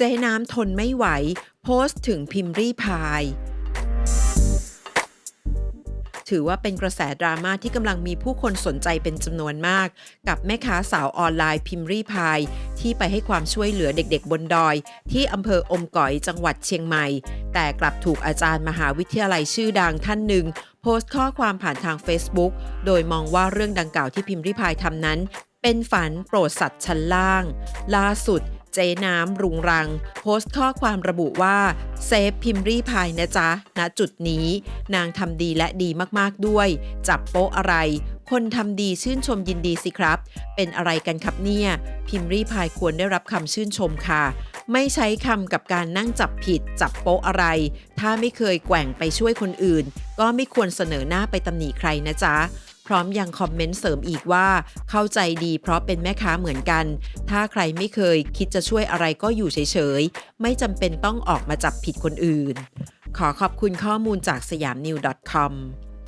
เจ๊น้ำทนไม่ไหว โพสต์ถึงพิมพ์รีพาย ถือว่าเป็นกระแสดราม่าที่กำลังมีผู้คนสนใจเป็นจำนวนมาก กับแม่ค้าสาวออนไลน์พิมพ์รีพาย ที่ไปให้ความช่วยเหลือเด็กๆบนดอย ที่อำเภออมก๋อยจังหวัดเชียงใหม่ แต่กลับถูกอาจารย์มหาวิทยาลัยชื่อดังท่านหนึ่งโพสต์ข้อความผ่านทาง Facebook โดยมองว่าเรื่องดังกล่าวที่พิมพ์ริพายทำนั้น เป็นฝันโปรดสัตว์ชั้นล่าง ล่าสุด เจ๊น้ำรุงรัง โพสต์ข้อความระบุว่า เซฟพิมรีพายนะจ๊ะ ณจุดนี้ นางทำดีและดีมากๆด้วย จับโป๊ะอะไร คนทำดีชื่นชมยินดีสิครับ เป็นอะไรกันครับเนี่ย พิมรีพายควรได้รับคำชื่นชมค่ะ ไม่ใช้คำกับการนั่งจับผิด จับโป๊ะอะไร ถ้าไม่เคยแกว่งไปช่วยคนอื่น ก็ไม่ควรเสนอหน้าไปตำหนิใครนะจ๊ะ พร้อมยังคอมเมนต์เสริมอีกว่า เข้าใจดีเพราะเป็นแม่ค้าเหมือนกัน ถ้าใครไม่เคยคิดจะช่วยอะไรก็อยู่เฉยๆ ไม่จำเป็นต้องออกมาจับผิดคนอื่น ขอขอบคุณข้อมูลจากสยามนิว .com